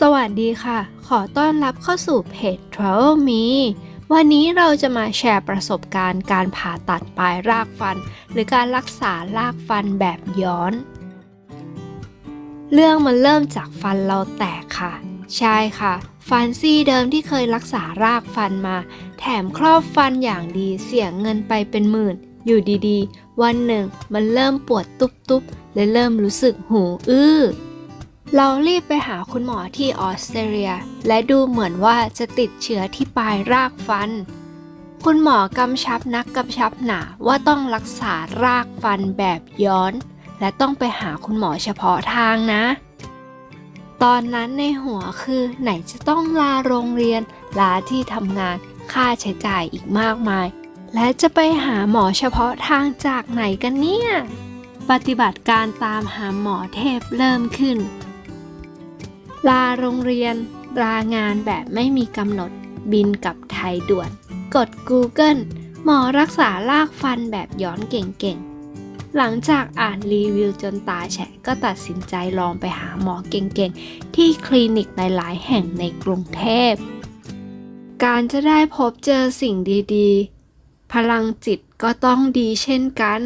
สวัสดีค่ะ ขอต้อนรับเข้าสู่เพจ Travel Me วันนี้เราจะมาแชร์ประสบการณ์การผ่าตัดปลายรากฟัน หรือการรักษารากฟันแบบย้อน เรื่องมันเริ่มจากฟันเราแตกค่ะ ใช่ค่ะ ฟันซี่เดิมที่เคยรักษารากฟันมา แถมครอบฟันอย่างดีเสียเงินไปเป็นหมื่น อยู่ดีๆ วันหนึ่งมันเริ่มปวดตุบๆและเริ่มรู้สึกหูอื้อ เรารีบไปหาคุณหมอที่ออสเตรเลีย และดูเหมือนว่าจะติดเชื้อที่ปลายรากฟัน คุณหมอกำชับนักกำชับหนาว่าต้องรักษารากฟันแบบย้อน และต้องไปหาคุณหมอเฉพาะทางนะ ตอนนั้นในหัวคือไหนจะต้องลาโรงเรียน ลาที่ทำงานค่าใช้จ่ายอีกมากมาย และจะไปหาหมอเฉพาะทางจากไหนกันเนี่ย ปฏิบัติการตามหาหมอเทพเริ่มขึ้น ลาโรงเรียน ลางานแบบไม่มีกำหนด บินกลับไทยด่วน กด Google หมอรักษารากฟันแบบย้อนเก่งๆ หลังจากอ่านรีวิวจนตาแฉะก็ตัดสินใจลองไปหาหมอเก่งๆ ที่คลินิกหลายๆแห่งในกรุงเทพ การจะได้พบเจอสิ่งดีๆ พลังจิตก็ต้องดีเช่นกัน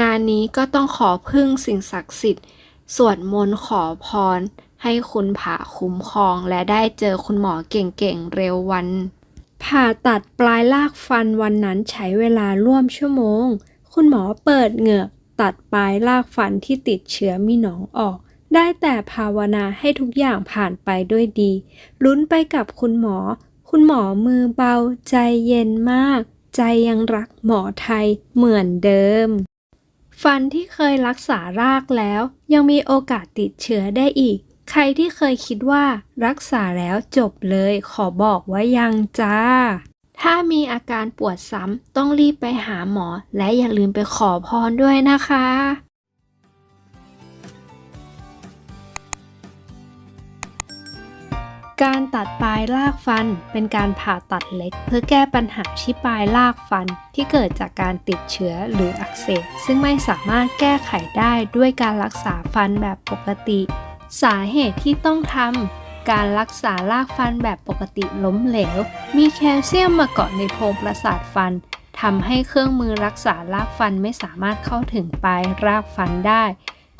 งานนี้ก็ต้องขอพึ่งสิ่งศักดิ์สิทธิ์ สวดมนต์ขอพร ให้คุณผ่าคุ้มครองและได้เจอคุณหมอเก่งๆเร็ววัน ผ่าตัดปลายลากฟันวันนั้นใช้เวลาร่วมชั่วโมง คุณหมอเปิดเหงือกตัดปลายลากฟันที่ติดเชื้อมีหนองออก ได้แต่ภาวนาให้ทุกอย่างผ่านไปด้วยดีลุ้นไปกับคุณหมอ คุณหมอมือเบา ใจเย็นมาก ใจยังรักหมอไทยเหมือนเดิม ฟันที่เคยรักษารากแล้ว ยังมีโอกาสติดเชื้อได้อีก ใครที่เคยคิดว่ารักษาแล้วจบเลยขอบอกว่ายังจ้า ถ้ามีอาการปวดซ้ำต้องรีบไปหาหมอ และอย่าลืมไปขอพรด้วยนะคะ การตัดปลายรากฟันเป็นการผ่าตัดเล็ก เพื่อแก้ปัญหาที่ปลายรากฟันที่เกิดจากการติดเชื้อหรืออักเสบซึ่งไม่สามารถแก้ไขได้ด้วยการรักษาฟันแบบปกติ สาเหตุที่ต้องทำการรักษารากฟันแบบปกติล้มเหลว มีแคลเซียมมาเกาะในโพรงประสาทฟันทำให้เครื่องมือรักษารากฟันไม่สามารถเข้าถึงปลายรากฟันได้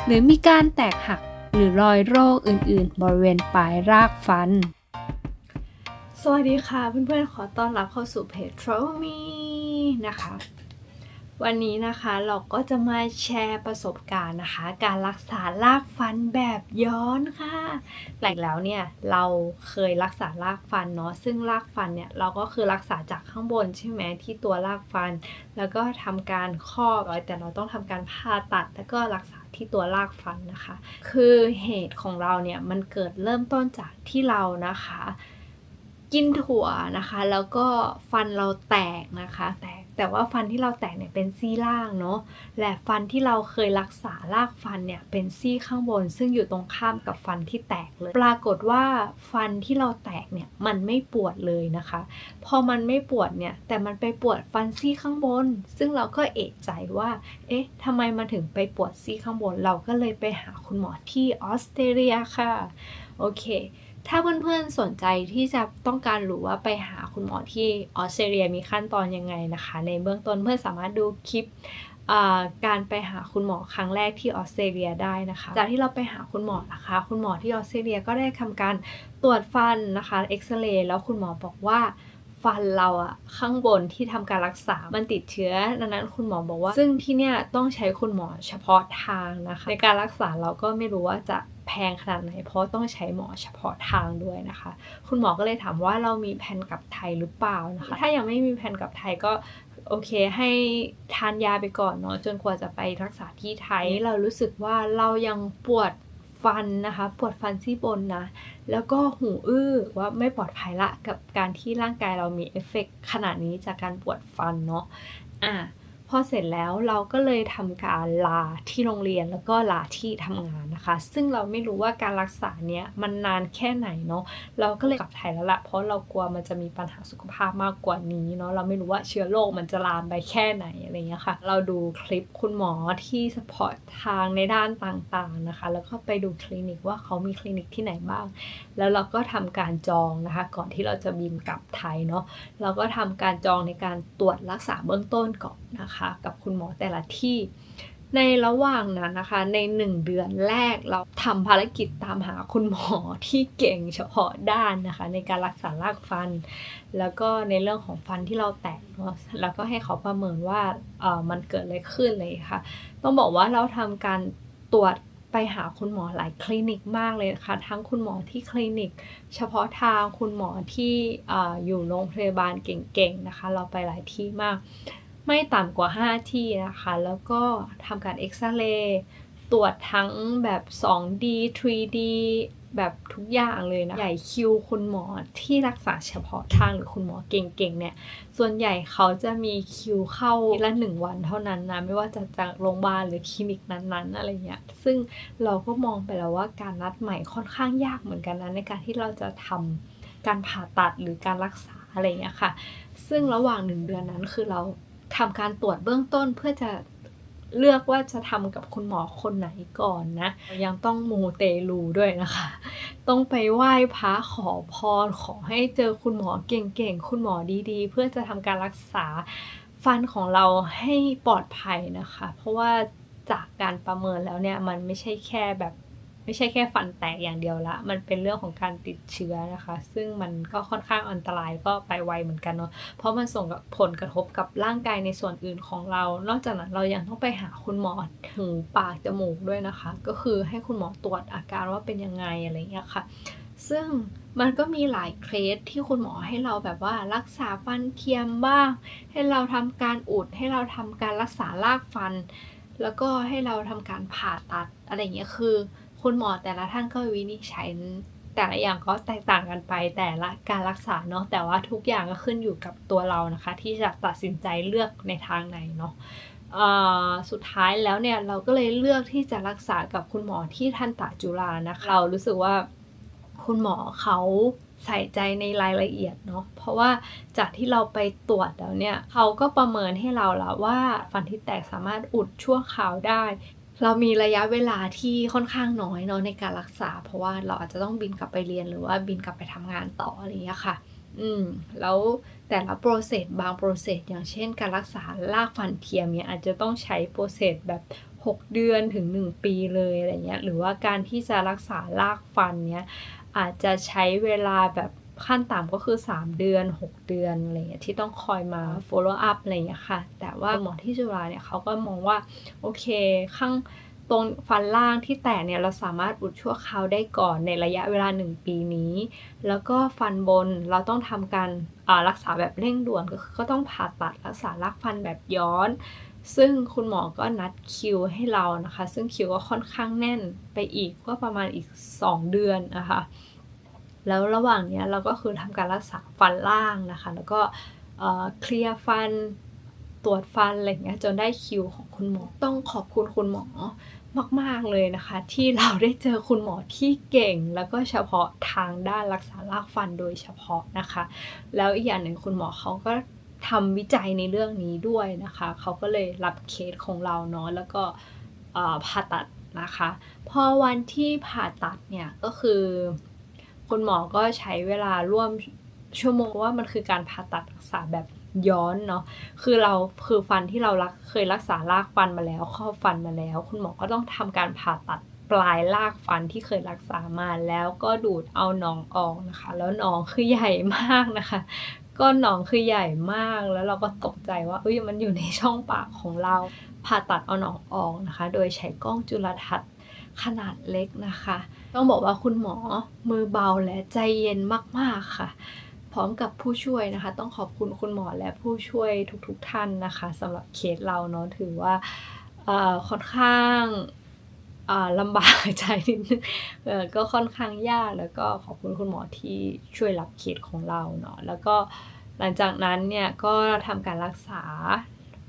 หรือมีการแตกหักหรือรอยโรคอื่น ๆ บริเวณปลายรากฟัน สวัสดีค่ะเพื่อนๆ ขอต้อนรับเข้าสู่เพจ Travel Me นะคะ วันนี้นะคะเราก็จะมาแชร์ประสบการณ์นะคะ การรักษารากฟันแบบย้อนค่ะหลังแล้วเนี่ยเราเคยรักษารากฟันเนาะซึ่งรากฟันเนี่ยเราก็คือรักษาจากข้างบนใช่ไหมที่ตัวรากฟัน แล้วก็ทำการครอบไว้แต่เราต้องทำการผ่าตัด แล้วก็รักษาที่ตัวรากฟันนะคะ คือเหตุของเราเนี่ยมันเกิดเริ่มต้นจากที่เรานะคะ กินถั่วนะคะ แล้วก็ฟันเราแตกนะคะแตก แต่ว่าฟันที่เราแตกเนี่ยเป็นซี่ล่างเนาะและฟันที่เราเคยรักษารากฟันเนี่ยเป็นซี่ข้างบน ซึ่งอยู่ตรงข้ามกับฟันที่แตกเลย ปรากฏว่าฟันที่เราแตกเนี่ยมันไม่ปวดเลยนะคะ พอมันไม่ปวดเนี่ยแต่มันไปปวดฟันซี่ข้างบน ซึ่งเราก็เอะใจว่า เอ๊ะทำไมมันถึงไปปวดซี่ข้างบน เราก็เลยไปหาคุณหมอที่ออสเตรเลียค่ะ โอเค ถ้าเพื่อนๆสนใจที่จะต้องการรู้ว่าไปหาคุณหมอที่ออสเตรเลียมีขั้นตอนยังไงนะคะ ในเบื้องต้นเพื่อนสามารถดูคลิปการไปหาคุณหมอครั้งแรกที่ออสเตรเลียได้นะคะ จากที่เราไปหาคุณหมอนะคะ คุณหมอที่ออสเตรเลียก็ได้ทำการตรวจฟันนะคะเอ็กซเรย์แล้วคุณหมอบอกว่าฟันเราอะข้างบนที่ทำการรักษา มันติดเชื้อ ดังนั้นคุณหมอบอกว่า ซึ่งที่เนี่ยต้องใช้คุณหมอเฉพาะทางนะคะ ในการรักษาเราก็ไม่รู้ว่าจะ แพงขนาดไหน เพราะต้องใช้หมอเฉพาะทางด้วยนะคะ คุณหมอก็เลยถามว่าเรามีแผนกลับไทยหรือเปล่านะคะ ถ้ายังไม่มีแผนกลับไทยก็โอเคให้ทานยาไปก่อนเนาะจนกว่าจะไปรักษาที่ไทยเรารู้สึกว่าเรายังปวดฟันนะคะ ปวดฟันซี่บนนะ แล้วก็หูอื้อว่าไม่ปลอดภัยละกับการที่ร่างกายเรามีเอฟเฟกต์ขนาดนี้จากการปวดฟันเนาะอะ พอเสร็จแล้วเราก็เลยทำการลาที่โรงเรียนแล้วก็ลาที่ทำงานนะคะ ซึ่งเราไม่รู้ว่าการรักษาเนี้ยมันนานแค่ไหนเนาะเราก็เลยกลับไทยแล้วละเพราะเรากลัวมันจะมีปัญหาสุขภาพมากกว่านี้เนาะเราไม่รู้ว่าเชื้อโรคมันจะลามไปแค่ไหนอะไรเงี้ยค่ะ เราดูคลิปคุณหมอที่สปอร์ตทางในด้านต่างๆนะคะ แล้วก็ไปดูคลินิกว่าเขามีคลินิกที่ไหนบ้าง แล้วเราก็ทำการจองนะคะ ก่อนที่เราจะบินกลับไทยเนาะเราก็ทำการจองในการตรวจรักษาเบื้องต้นก่อนนะคะกับคุณหมอแต่ละที่ ในระหว่างนั้นนะคะ ในหนึ่งเดือนแรกเราทำภารกิจตามหาคุณหมอที่เก่งเฉพาะด้านนะคะ ในการรักษารากฟัน แล้วก็ในเรื่องของฟันที่เราแตกเนาะแล้วก็ให้เขาประเมินว่าเออมันเกิดอะไรขึ้นเลยค่ะ ต้องบอกว่าเราทำการตรวจไปหาคุณหมอหลายคลินิกมากเลยค่ะทั้งคุณหมอที่คลินิก เฉพาะทางคุณหมอที่ออยู่โรงพยาบาลเก่งๆนะคะ เราไปหลายที่มาก ไม่ต่ำกว่า 5 ที่นะคะ แล้วก็ทำการเอ็กซเรย์ตรวจทั้งแบบ 2D 3D แบบทุกอย่างเลยนะ ใหญ่คิวคุณหมอที่รักษาเฉพาะทางหรือคุณหมอเก่งๆเนี่ย ส่วนใหญ่เขาจะมีคิวเข้าละหนึ่งวันเท่านั้นนะ ไม่ว่าจะจากโรงพยาบาลหรือคลินิกนั้นๆอะไรเงี้ย ซึ่งเราก็มองไปแล้วว่าการนัดใหม่ค่อนข้างยากเหมือนกันนะในการที่เราจะทำการผ่าตัดหรือการรักษาอะไรเงี้ยค่ะ ซึ่งระหว่างหนึ่งเดือนนั้นคือเรา ทำการตรวจเบื้องต้นเพื่อจะเลือกว่าจะทำกับคุณหมอคนไหนก่อนนะ ยังต้องมูเตลูด้วยนะคะ ต้องไปไหว้พระขอพรขอให้เจอคุณหมอเก่งๆ คุณหมอดีๆ เพื่อจะทำการรักษาฟันของเราให้ปลอดภัยนะคะ เพราะว่าจากการประเมินแล้วเนี่ย มันไม่ใช่แค่แบบ ไม่ใช่แค่ฟันแตกอย่างเดียวละ มันเป็นเรื่องของการติดเชื้อนะคะ ซึ่งมันก็ค่อนข้างอันตรายก็ไปไวเหมือนกันเนาะ เพราะมันส่งผลกระทบกับร่างกายในส่วนอื่นของเรา นอกจากนั้นเรายังต้องไปหาคุณหมอหูปากจมูกด้วยนะคะ ก็คือให้คุณหมอตรวจอาการว่าเป็นยังไงอะไรเงี้ยค่ะ ซึ่งมันก็มีหลายเคสที่คุณหมอให้เราแบบว่ารักษาฟันเทียมบ้าง ให้เราทำการอุด ให้เราทำการรักษารากฟัน แล้วก็ให้เราทำการผ่าตัดอะไรเงี้ยคือ คุณหมอแต่ละท่านก็วินิจฉัยแต่ละอย่างก็แตกต่างกันไปแต่ละการรักษาเนาะแต่ว่าทุกอย่างก็ขึ้นอยู่กับตัวเรานะคะ ที่จะตัดสินใจเลือกในทางไหนเนาะสุดท้ายแล้วเนี่ยเราก็เลยเลือกที่จะรักษากับคุณหมอที่ท่านตาจุฬานะคะเรารู้สึกว่าคุณหมอเขาใส่ใจในรายละเอียดเนาะเพราะว่าจากที่เราไปตรวจแล้วเนี่ยเขาก็ประเมินให้เราแล้วว่าฟันที่แตกสามารถอุดชั่วคราวได้ เรามีระยะเวลาที่ค่อนข้างน้อยเนาะในการรักษา เพราะว่าเราอาจจะต้องบินกลับไปเรียนหรือว่าบินกลับไปทำงานต่ออะไรอย่างเงี้ยค่ะ อืม แล้วแต่ละโปรเซสบางโปรเซสอย่างเช่น การรักษารากฟันเทียมเนี่ยอาจจะต้องใช้โปรเซสแบบ 6 เดือนถึง 1 ปีเลยอะไรเงี้ย หรือว่าการที่จะรักษารากฟันเนี่ยอาจจะใช้เวลาแบบ ขั้นต่ำก็คือ 3 เดือน 6 เดือนอะไรเงี้ยที่ต้องคอยมา follow up อะไรเงี้ยค่ะ แต่ว่าหมอที่จุฬาเนี่ยเขาก็มองว่า โอเคข้างตรงฟันล่างที่แตกเนี่ยเราสามารถอุดชั่วคราวได้ก่อนในระยะเวลา 1 ปีนี้ แล้วก็ฟันบนเราต้องทำการรักษาแบบเร่งด่วนก็คือก็ต้องผ่าตัดรักษารากฟันแบบย้อน ซึ่งคุณหมอก็นัดคิวให้เรานะคะ ซึ่งคิวก็ค่อนข้างแน่นไปอีกก็ประมาณอีก 2 เดือนนะคะ แล้วระหว่างเนี้ยเราก็คือทำการรักษาฟันล่างนะคะ แล้วก็เคลียร์ฟันตรวจฟันอะไรเงี้ยจนได้คิวของคุณหมอต้องขอบคุณคุณหมอมาก ๆ เลยนะคะ ที่เราได้เจอคุณหมอที่เก่ง แล้วก็เฉพาะทางด้านรักษารากฟันโดยเฉพาะนะคะ แล้วอีกอย่างหนึ่งคุณหมอเขาก็ทำวิจัยในเรื่องนี้ด้วยนะคะ เขาก็เลยรับเคสของเราเนาะแล้วก็ผ่าตัดนะคะ พอวันที่ผ่าตัดเนี่ยก็คือ คุณหมอก็ใช้เวลาร่วมชั่วโมงว่ามันคือการผ่าตัดรักษาแบบย้อนเนาะ คือเราคือฟันที่เรารักเคยรักษารากฟันมาแล้วข้อฟันมาแล้ว คุณหมอก็ต้องทำการผ่าตัดปลายรากฟันที่เคยรักษามาแล้วก็ดูดเอาหนองออกนะคะ แล้วหนองคือใหญ่มากนะคะ ก็หนองคือใหญ่มากแล้วเราก็ตกใจว่าเอ้ยมันอยู่ในช่องปากของเราผ่าตัดเอาหนองออกนะคะ โดยใช้กล้องจุลทรรศน์ขนาดเล็กนะคะ ต้องบอกว่าคุณหมอมือเบาและใจเย็นมากๆค่ะ พร้อมกับผู้ช่วยนะคะ ต้องขอบคุณคุณหมอและผู้ช่วยทุกๆทท่านนะคะสำหรับเคสเราเนาะถือว่าค่อนข้างลำบากใจนิดนึงก็ค่อนข้างยากแล้วก็ขอบคุณคุณหมอที่ช่วยรับเคสของเราเนาะแล้วก็หลังจากนั้นเนี่ยก็ทำการรักษา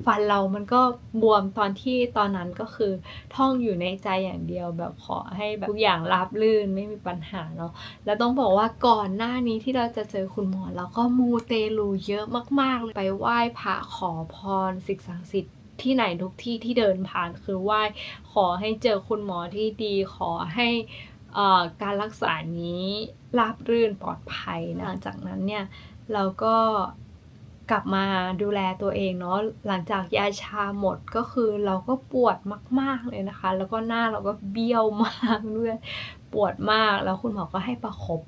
ฟันเรามันก็บวมตอนที่ตอนนั้นก็คือท่องอยู่ในใจอย่างเดียวแบบขอให้แบบทุกอย่างราบรื่นไม่มีปัญหาเนาะแล้วต้องบอกว่าก่อนหน้านี้ที่เราจะเจอคุณหมอเราก็มูเตลูเยอะมากๆเลยไปไหว้พระขอพรสิ่งศักดิ์สิทธิ์ที่ไหนทุกที่ที่เดินผ่านคือไหว้ขอให้เจอคุณหมอที่ดีขอให้การรักษานี้ราบรื่นปลอดภัยนะหลังจากนั้นเนี่ยเราก็ กลับมาดูแลตัวเองเนาะหลังจากยาชาหมดก็คือเราก็ปวดมาก ๆเลยนะคะ แล้วก็หน้าเราก็เบี้ยวมากด้วยปวดมากแล้วคุณหมอก็ให้ประครบ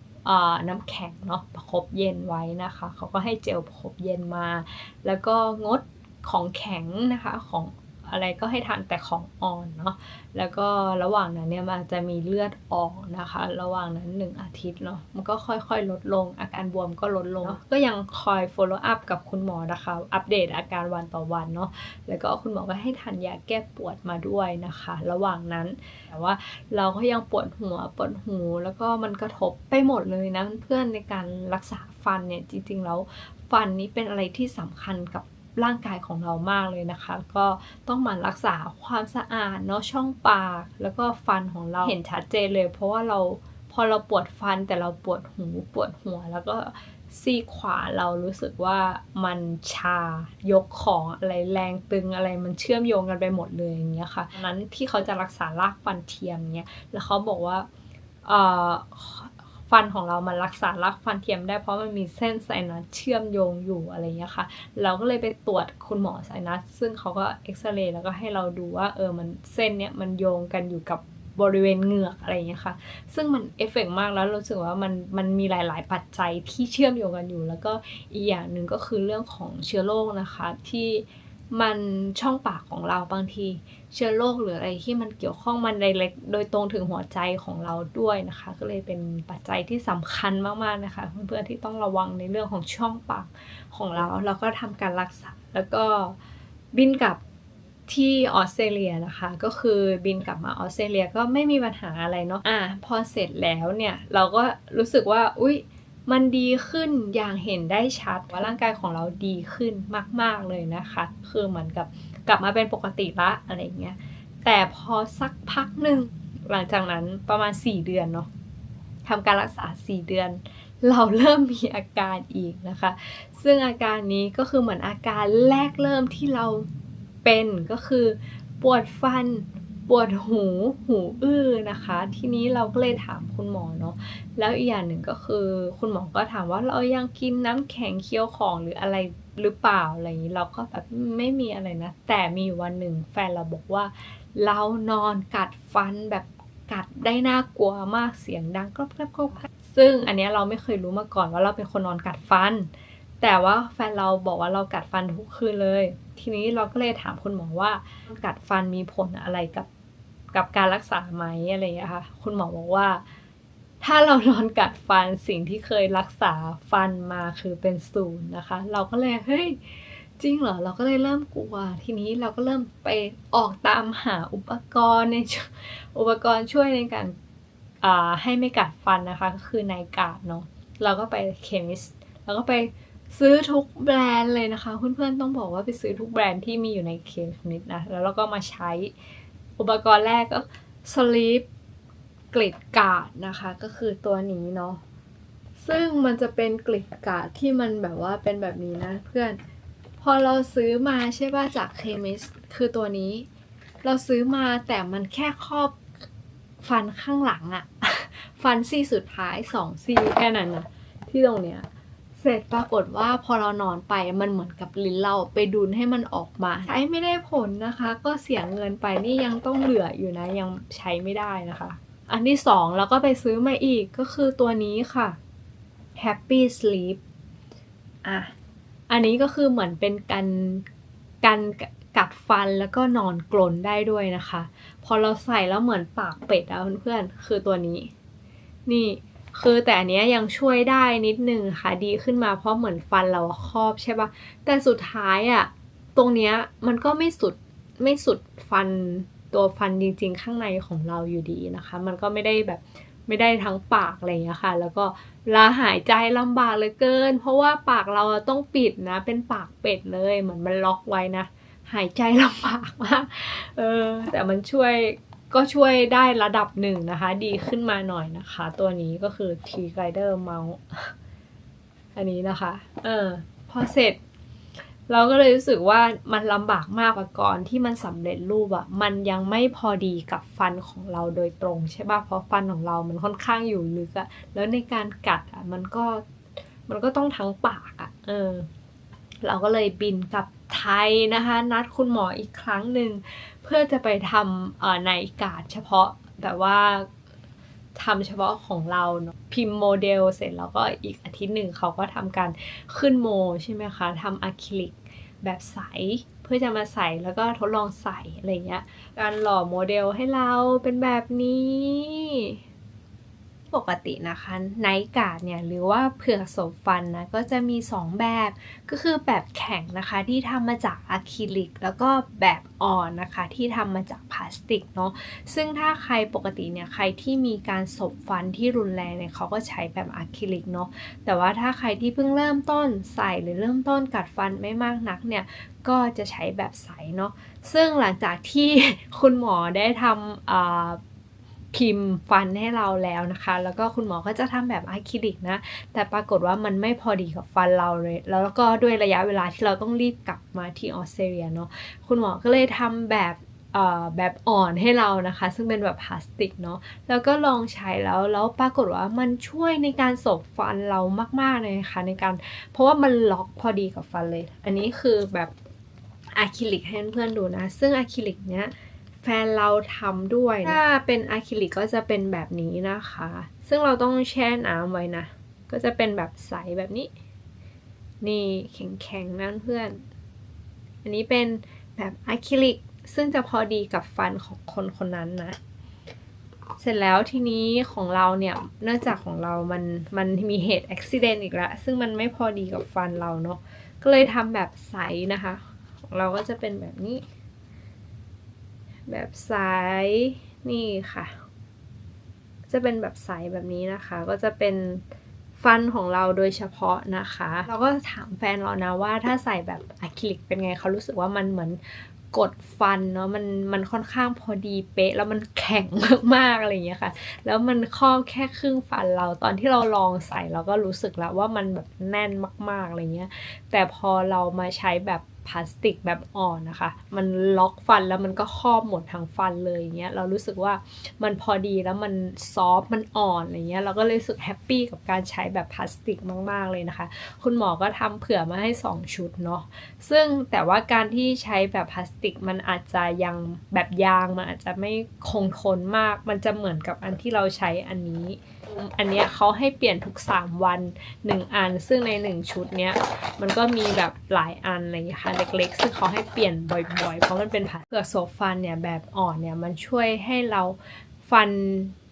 น้ำแข็งเนาะประครบเย็นไว้นะคะเขาก็ให้เจลประครบเย็นมา แล้วก็งดของแข็งนะคะของ อะไรก็ให้ทานแต่ของอ่อนเนาะแล้วก็ระหว่างนั้นเนี่ยมันจะมีเลือดออกนะคะ ระหว่างนั้นหนึ่งอาทิตย์เนาะมันก็ค่อยๆ ลดลง อาการบวมก็ลดลง ก็ยังคอย follow up กับคุณหมอนะคะ อัปเดตอาการวันต่อวันเนาะแล้วก็คุณหมอก็ให้ทานยาแก้ปวดมาด้วยนะคะ ระหว่างนั้น แต่ว่าเราก็ยังปวดหัวปวดหู แล้วก็มันกระทบไปหมดเลยนะเพื่อนในการรักษาฟันเนี่ยจริงๆแล้วฟันนี้เป็นอะไรที่สำคัญกับ ร่างกายของเรามากเลยนะคะ ก็ต้องหมั่นรักษาความสะอาดเนาะช่องปาก แล้วก็ฟันของเราเห็นชัดเจนเลย เพราะว่าเราพอเราปวดฟันแต่เราปวดหูปวดหัว แล้วก็ซีขวาเรารู้สึกว่ามันชายกของอะไรแรงตึงอะไรมันเชื่อมโยงกันไปหมดเลยอย่างเงี้ยค่ะนั้นที่เขาจะรักษารากฟันเทียมเนี้ยแล้วเขาบอกว่า ฟันของเรามันรักษารากฟันเทียมได้เพราะมันมีเส้นไซนัสเชื่อมโยงอยู่อะไรเงี้ยค่ะ เราก็เลยไปตรวจคุณหมอไซนัสซึ่งเขาก็เอ็กซเรย์แล้วก็ให้เราดูว่าเออมันเส้นเนี้ยมันโยงกันอยู่กับบริเวณเหงือกอะไรเงี้ยค่ะ ซึ่งมันเอฟเฟกมากแล้วรู้สึกว่ามันมันมีหลาย ๆ ปัจจัยที่เชื่อมโยงกันอยู่ แล้วก็อีกอย่างหนึ่งก็คือเรื่องของเชื้อโรคนะคะที่มันช่องปากของเราบางที เชื้อโรคหรืออะไรที่มันเกี่ยวข้องมันไดเรกโดยตรงถึงหัวใจของเราด้วยนะคะ ก็เลยเป็นปัจจัยที่สำคัญมากๆนะคะ เพื่อนๆที่ต้องระวังในเรื่องของช่องปากของเราเราก็ทำการรักษาแล้วก็บินกลับที่ออสเตรเลียนะคะ ก็คือบินกลับมาออสเตรเลียก็ไม่มีปัญหาอะไรเนาะอะพอเสร็จแล้วเนี่ยเราก็รู้สึกว่าอุ้ยมันดีขึ้นอย่างเห็นได้ชัดว่าร่างกายของเราดีขึ้นมาก ๆเลยนะคะ คือเหมือนกับ กลับมาเป็นปกติละอะไรเงี้ยแต่พอสักพักหนึ่งหลังจากนั้นประมาณ 4 เดือนเนาะทำการรักษา 4 เดือน เราเริ่มมีอาการอีกนะคะ ซึ่งอาการนี้ก็คือเหมือนอาการแรกเริ่มที่เราเป็นก็คือปวดฟัน ปวดหูหูอื้อนะคะ ทีนี้เราก็เลยถามคุณหมอเนาะแล้วอีกอย่างหนึ่งก็คือ คุณหมอก็ถามว่าเรายังกินน้ำแข็งเคี้ยวของหรืออะไรหรือเปล่าอะไรอย่างนี้เราก็แบบไม่มีอะไรนะ แต่มีวันหนึ่งแฟนเราบอกว่า เรานอนกัดฟันแบบกัดได้น่ากลัวมากเสียงดังกรอบกรอบกรอบซึ่งอันนี้เราไม่เคยรู้มาก่อนว่าเราเป็นคนนอนกัดฟัน แต่ว่าแฟนเราบอกว่าเรากัดฟันทุกคืนเลย ทีนี้เราก็เลยถามคุณหมอว่า กัดฟันมีผลอะไรกับ กับการรักษาไหมอะไรอย่างเงี้ยค่ะ คุณหมอบอกว่า ถ้าเรานอนกัดฟันสิ่งที่เคยรักษาฟันมาคือเป็นศูนย์นะคะ เราก็เลยเฮ้ยจริงเหรอเราก็เลยเริ่มกลัว ทีนี้เราก็เริ่มไปออกตามหาอุปกรณ์ในอุปกรณ์ช่วยในการให้ไม่กัดฟันนะคะ ก็คือไนกาดเนาะเราก็ไปเคมิสเราก็ไปซื้อทุกแบรนด์เลยนะคะ เพื่อนๆต้องบอกว่าไปซื้อทุกแบรนด์ที่มีอยู่ในเคมิสนะแล้วเราก็มาใช้ อุปกรณ์แรกก็ sleep กลิดกาดนะคะ ก็คือตัวนี้เนาะซึ่งมันจะเป็นกลิดกาดที่มันแบบว่าเป็นแบบนี้นะเพื่อน พอเราซื้อมาใช่ป่ะจากเคมิสคือตัวนี้ เราซื้อมาแต่มันแค่ครอบฟันข้างหลังอะฟันซี่สุดท้ายสองซี่แค่นั้นนะที่ตรงเนี้ย เสร็จปรากฏว่าพอเรานอนไปมันเหมือนกับลิ้นเราไปดุนให้มันออกมาใช้ไม่ได้ผลนะคะ ก็เสียเงินไปนี่ยังต้องเหลืออยู่นะยังใช้ไม่ได้นะคะ อันที่สองเราก็ไปซื้อมาอีกก็คือตัวนี้ค่ะ Happy Sleep อะอันนี้ก็คือเหมือนเป็นการการกัดฟันแล้วก็นอนกลนได้ด้วยนะคะ พอเราใส่แล้วเหมือนปากเป็ดอะเพื่อนๆคือตัวนี้ นี่ คือแต่อันนี้ยังช่วยได้นิดนึงค่ะดีขึ้นมาเพราะเหมือนฟันเราครอบใช่ปะแต่สุดท้ายอะ่ะตรงเนี้ยมันก็ไม่สุดไม่สุดฟันตัวฟันจริง ๆ ข้างในของเราอยู่ดีนะคะ มันก็ไม่ได้แบบไม่ได้ทั้งปากอะไรอย่างเงี้ยค่ะ แล้วก็ลาหายใจลำบากเลยเกิน เพราะว่าปากเราต้องปิดนะ เป็นปากเป็ดเลยเหมือนมันล็อกไว้นะหายใจลำบากมากเออแต่มันช่วย ก็ช่วยได้ระดับหนึ่งนะคะ ดีขึ้นมาหน่อยนะคะ ตัวนี้ก็คือ T Guider Mouse อันนี้นะคะ เออ พอเสร็จ เราก็เลยรู้สึกว่ามันลำบากมากกว่าก่อนที่มันสำเร็จรูปอะมันยังไม่พอดีกับฟันของเราโดยตรงใช่ป่ะ เพราะฟันของเรามันค่อนข้างอยู่ลึกอะแล้วในการกัดอะมันก็มันก็ต้องทั้งปากอะเออ เราก็เลยบินกลับ ไทยนะคะ นัดคุณหมออีกครั้งหนึ่ง เพื่อจะไปทำอ่อในการดเฉพาะแบบว่าทำเฉพาะของเราเนอะพิมพ์โมเดลเสร็จแล้วก็อีกอาทิตย์หนึ่งเขาก็ทำการขึ้นโมใช่ไหมคะทำอะคริลิกแบบใส เพื่อจะมาใส่แล้วก็ทดลองใส่อะไรเงี้ยการหล่อโมเดลให้เราเป็นแบบนี้ ปกตินะคะไนกาดเนี่ยหรือว่าเผือกสมฟันนะก็จะมี 2 แบบก็คือแบบแข็งนะคะที่ทำมาจากอะคริลิก แล้วก็แบบอ่อนนะคะที่ทำมาจากพลาสติกเนาะซึ่งถ้าใครปกติเนี่ยใครที่มีการสบฟันที่รุนแรงเนี่ยเขาก็ใช้แบบอะคริลิกเนาะแต่ว่าถ้าใครที่เพิ่งเริ่มต้นใส่หรือเริ่มต้นกัดฟันไม่มากนักเนี่ยก็จะใช้แบบใสเนาะซึ่งหลังจากที่คุณหมอได้ทำ พิมพ์ฟันให้เราแล้วนะคะ แล้วก็คุณหมอก็จะทำแบบอะคริลิกนะ แต่ปรากฏว่ามันไม่พอดีกับฟันเราเลย แล้วก็ด้วยระยะเวลาที่เราต้องรีบกลับมาที่ออสเตรเลียเนาะ คุณหมอก็เลยทำแบบแบบอ่อนให้เรานะคะ ซึ่งเป็นแบบพลาสติกเนาะแล้วก็ลองใช้แล้วแล้วปรากฏว่ามันช่วยในการสบฟันเรามาก ๆ เลยค่ะในการเพราะว่ามันล็อกพอดีกับฟันเลย อันนี้คือแบบอะคริลิกให้เพื่อนๆดูนะ ซึ่งอะคริลิกเนี้ย แฟนเราทำด้วย ถ้าเป็นอะคริลิกก็จะเป็นแบบนี้นะคะ ซึ่งเราต้องแช่น้ำไว้นะ ก็จะเป็นแบบใสแบบนี้ นี่แข็งๆนั่นเพื่อน อันนี้เป็นแบบอะคริลิกซึ่งจะพอดีกับฟันของคนคนนั้นนะ เสร็จแล้วทีนี้ของเราเนี่ย เนื่องจากของเรามันมันมีเหตุอุบิเหตุอีกแล้ว ซึ่งมันไม่พอดีกับฟันเราเนาะ ก็เลยทำแบบใสนะคะ ของเราก็จะเป็นแบบนี้ แบบใสนี่ค่ะ จะเป็นแบบใสแบบนี้นะคะ ก็จะเป็นฟันของเราโดยเฉพาะนะคะ เราก็ถามแฟนเรานะว่าถ้าใส่แบบอะคริลิกเป็นไงเขารู้สึกว่ามันเหมือนกดฟันเนาะมันมันค่อนข้างพอดีเป๊ะ แล้วมันแข็งมากๆอะไรอย่างเงี้ยค่ะ แล้วมันครอบแค่ครึ่งฟันเราตอนที่เราลองใส่เราก็รู้สึกแล้วว่ามันแบบแน่นมากๆอะไรเงี้ย แต่พอเรามาใช้แบบพลาสติกแบบอ่อนนะคะ มันล็อกฟันแล้วมันก็ครอบหมดทั้งฟันเลยอย่างเงี้ยเรารู้สึกว่ามันพอดีแล้วมันซอฟมันอ่อนอะไรเงี้ยเราก็เลยรู้สึกแฮปปี้กับการใช้แบบพลาสติกมาก ๆ เลยนะคะ คุณหมอก็ทำเผื่อมาให้ 2 ชุดเนาะซึ่งแต่ว่าการที่ใช้แบบพลาสติกมันอาจจะยังแบบยางมันอาจจะไม่คงทนมาก มันจะเหมือนกับอันที่เราใช้อันนี้ อันเนี้ยเขาให้เปลี่ยนทุก 3 วัน 1 อัน ซึ่งใน 1 ชุดเนี้ยมันก็มีแบบหลายอันอะไรอย่างเงี้ยค่ะเล็ก ๆ ซึ่งเขาให้เปลี่ยนบ่อยๆ เพราะมันเป็นผ้าเปลือกโซฟันเนี่ยแบบอ่อนเนี่ยมันช่วยให้เราฟัน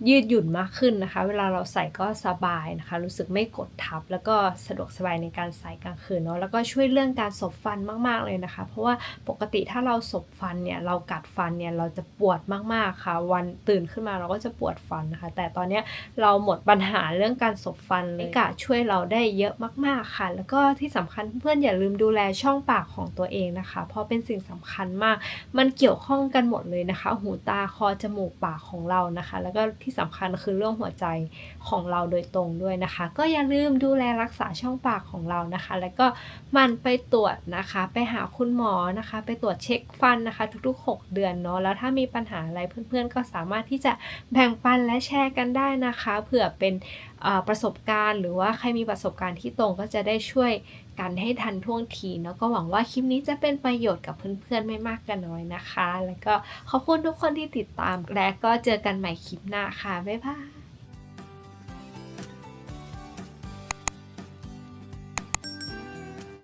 ยืดหยุ่นมากขึ้นนะคะ เวลาเราใส่ก็สบายนะคะ รู้สึกไม่กดทับ แล้วก็สะดวกสบายในการใส่กลางคืนเนาะแล้วก็ช่วยเรื่องการสบฟันมากๆเลยนะคะ เพราะว่าปกติถ้าเราสบฟันเนี่ยเรากัดฟันเนี่ยเราจะปวดมากๆค่ะ วันตื่นขึ้นมาเราก็จะปวดฟันนะคะ แต่ตอนเนี้ยเราหมดปัญหาเรื่องการสบฟันเลยกะช่วยเราได้เยอะมากๆค่ะ แล้วก็ที่สำคัญเพื่อนอย่าลืมดูแลช่องปากของตัวเองนะคะ เพราะเป็นสิ่งสำคัญมาก มันเกี่ยวข้องกันหมดเลยนะคะ หูตาคอจมูกปากของเรานะคะ แล้วก็ที่สำคัญคือเรื่องหัวใจของเราโดยตรงด้วยนะคะ ก็อย่าลืมดูแลรักษาช่องปากของเรานะคะ แล้วก็มันไปตรวจนะคะ ไปหาคุณหมอนะคะ ไปตรวจเช็คฟันนะคะ ทุกๆ 6 เดือนเนาะแล้วถ้ามีปัญหาอะไรเพื่อนๆ ก็สามารถที่จะแบ่งปันและแชร์กันได้นะคะเผื่อเป็นประสบการณ์ หรือว่าใครมีประสบการณ์ที่ตรงก็จะได้ช่วย กันให้ทันท่วงทีเนาะก็หวังว่าคลิปนี้จะเป็นประโยชน์กับเพื่อนๆไม่มากก็น้อยนะคะ แล้วก็ขอบคุณทุกคนที่ติดตามและก็เจอกันใหม่คลิปหน้าค่ะบ๊ายบาย